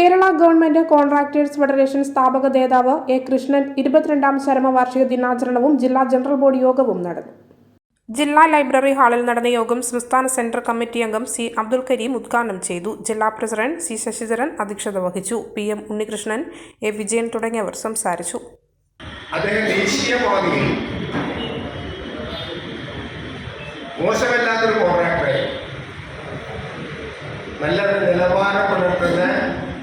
Kerala government contractors federation സ്ഥാപക നേതാവ് A Krishnan ഇരുപത്തിരണ്ടാം ചരമവാർഷിക ദിനാചരണവും ജില്ലാ ജനറൽ ബോഡി യോഗവും നടന്നു. ജില്ലാ ലൈബ്രറി ഹാളിൽ നടന്ന യോഗം സംസ്ഥാന സെൻട്രൽ കമ്മിറ്റി അംഗം സി അബ്ദുൽ കരീം ഉദ്ഘാടനം ചെയ്തു. ജില്ലാ പ്രസിഡന്റ് സി ശശിധരൻ അധ്യക്ഷത വഹിച്ചു. P M Unnikrishnan A Vijayan തുടങ്ങിയവർ സംസാരിച്ചു. മോശമല്ലാത്തൊരു കോൺട്രാക്ടറെ നല്ല നിലവാരം പുലർത്തുന്ന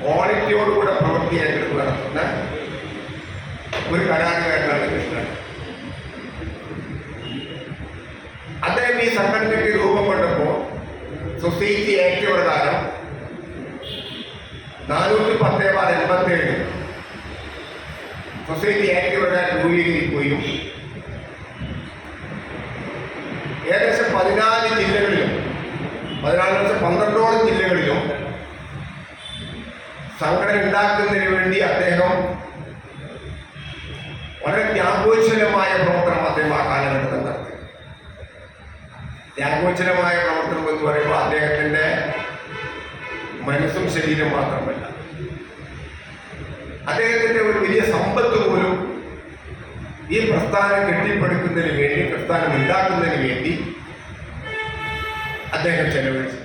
ക്വാളിറ്റിയോടുകൂടെ പ്രവൃത്തി ഏറ്റെടുത്ത് നടത്തുന്ന ഒരു കലാകാരനാണ് കൃഷ്ണൻ. അദ്ദേഹം ഈ സംഘടനയ്ക്ക് രൂപം കൊണ്ടപ്പോൾ സൊസൈറ്റി ആക്ട് പ്രകാരം നാനൂറ്റി പത്ത് ബാർ എൺപത്തേഴ് സൊസൈറ്റി ആക്ട് പ്രകാരം രൂപീകരിക്കുകയും ഏകദേശം പതിനാല് ജില്ലകളിലും സംഘടന ഉണ്ടാക്കുന്നതിന് വേണ്ടി അദ്ദേഹം വളരെ ത്യാഗോജ്വലമായ പ്രവർത്തനം അദ്ദേഹം ആ കാലഘട്ടത്തിൽ നടത്തി. ത്യാഗോജ്വലമായ പ്രവർത്തനം എന്ന് പറയുമ്പോൾ അദ്ദേഹത്തിന്റെ മനസ്സും ശരീരം മാത്രമല്ല. അദ്ദേഹത്തിന്റെ ഒരു വലിയ സമ്പത്ത് പോലും ഈ പ്രസ്ഥാനം കെട്ടിപ്പടുക്കുന്നതിന് വേണ്ടി പ്രസ്ഥാനം ഉണ്ടാക്കുന്നതിന് വേണ്ടി അദ്ദേഹം ചെലവഴിച്ചു.